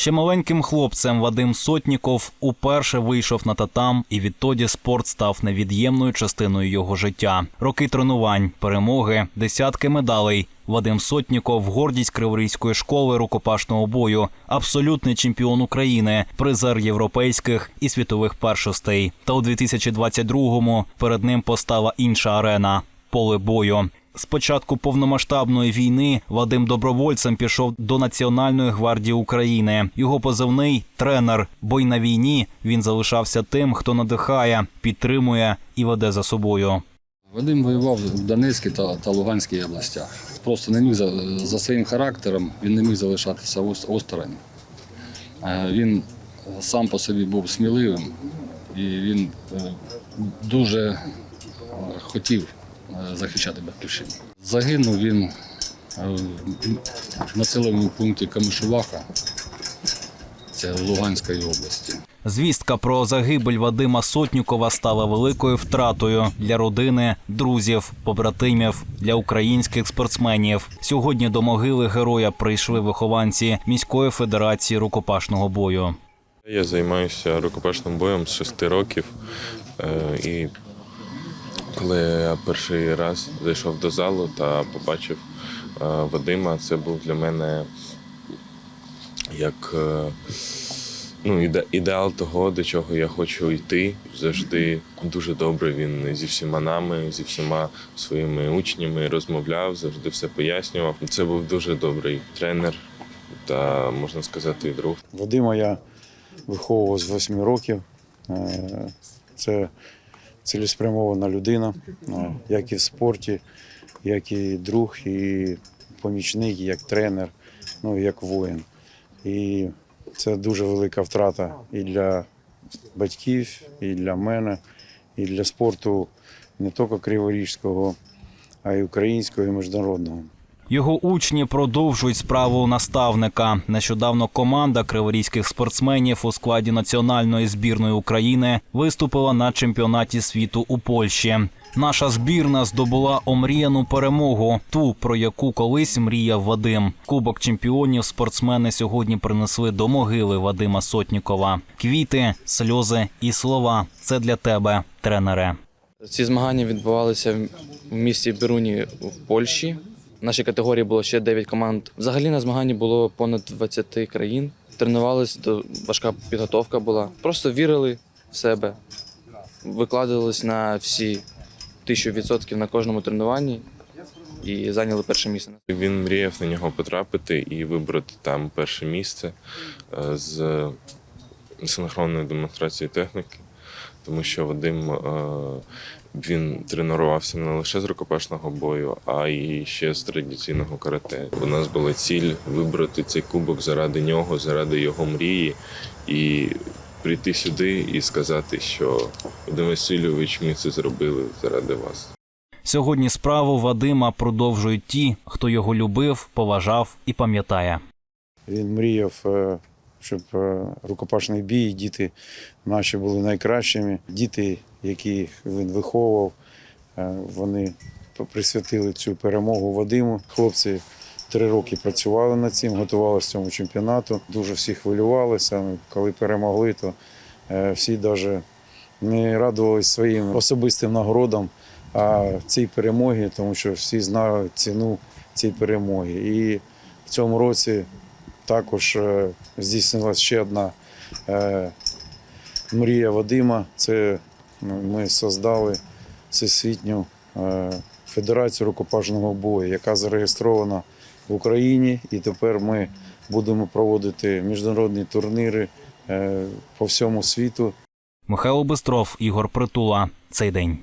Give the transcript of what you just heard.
Ще маленьким хлопцем Вадим Сотніков уперше вийшов на татам, і відтоді спорт став невід'ємною частиною його життя. Роки тренувань, перемоги, десятки медалей. Вадим Сотніков гордість Криворізької школи рукопашного бою, абсолютний чемпіон України, призер європейських і світових першостей. Та у 2022-му перед ним постала інша арена поле бою. З початку повномасштабної війни Вадим добровольцем пішов до Національної гвардії України. Його позивний тренер. Бо й на війні він залишався тим, хто надихає, підтримує і веде за собою. Вадим воював в Донецькій та, та Луганській областях. Просто не міг за, за своїм характером, він не міг залишатися осторонь. Е, Він сам по собі був сміливим і він е, дуже е, хотів е, захищати батьківщину. Загинув він е, в населеному пункті Камишуваха, це Луганської області. Звістка про загибель Вадима Сотнікова стала великою втратою для родини, друзів, побратимів, для українських спортсменів. Сьогодні до могили героя прийшли вихованці міської федерації рукопашного бою. Я займаюся рукопашним боєм з 6 років. Е, І коли я перший раз зайшов до залу та побачив е, Вадима, це був для мене як е, ну, ідеал того, до чого я хочу йти. Завжди дуже добре він зі всіма нами, зі всіма своїми учнями розмовляв, завжди все пояснював. Це був дуже добрий тренер та, можна сказати, і друг. Вадима я виховував з 8 років. Е, Це цілеспрямована людина, е, як і в спорті, як і друг, і помічник, як тренер, ну як воїн. І це дуже велика втрата і для батьків, і для мене, і для спорту не тільки криворіжського, а й українського і міжнародного. Його учні продовжують справу наставника. Нещодавно команда криворізьких спортсменів у складі національної збірної України виступила на чемпіонаті світу у Польщі. Наша збірна здобула омріяну перемогу, ту про яку колись мріяв Вадим. Кубок чемпіонів спортсмени сьогодні принесли до могили Вадима Сотнікова. Квіти, сльози і слова. Це для тебе, тренере. Ці змагання відбувалися в місті Беруні в Польщі. В нашій категорії було ще 9 команд. Взагалі на змаганні було понад 20 країн. Тренувались, то важка підготовка була. Просто вірили в себе, викладались на всі тисячу відсотків на кожному тренуванні і зайняли перше місце. Він мріяв на нього потрапити і вибрати там перше місце е, з синхронної демонстрації техніки, тому що Вадим е, він тренувався не лише з рукопашного бою, а й ще з традиційного карате. У нас була ціль вибрати цей кубок заради нього, заради його мрії, і прийти сюди і сказати, що Вадим Васильович, ми це зробили заради вас. Сьогодні справу Вадима продовжують ті, хто його любив, поважав і пам'ятає. Він мріяв, е, щоб е, рукопашний бій, діти наші були найкращими. Діти, яких він виховував, е, вони присвятили цю перемогу Вадиму. Хлопці три роки працювали над цим, готувалися цьому чемпіонату. Дуже всі хвилювалися. Коли перемогли, то е, всі навіть не радувалися своїм особистим нагородам, а цій перемогі, тому що всі знають ціну цієї перемоги. І в цьому році також е, здійснилася ще одна е, мрія Вадима. Це ми создали всесвітню е, федерацію рукопашного бою, яка зареєстрована в Україні. І тепер ми будемо проводити міжнародні турніри по всьому світу. Михайло Бистров, Ігор Притула. Цей день.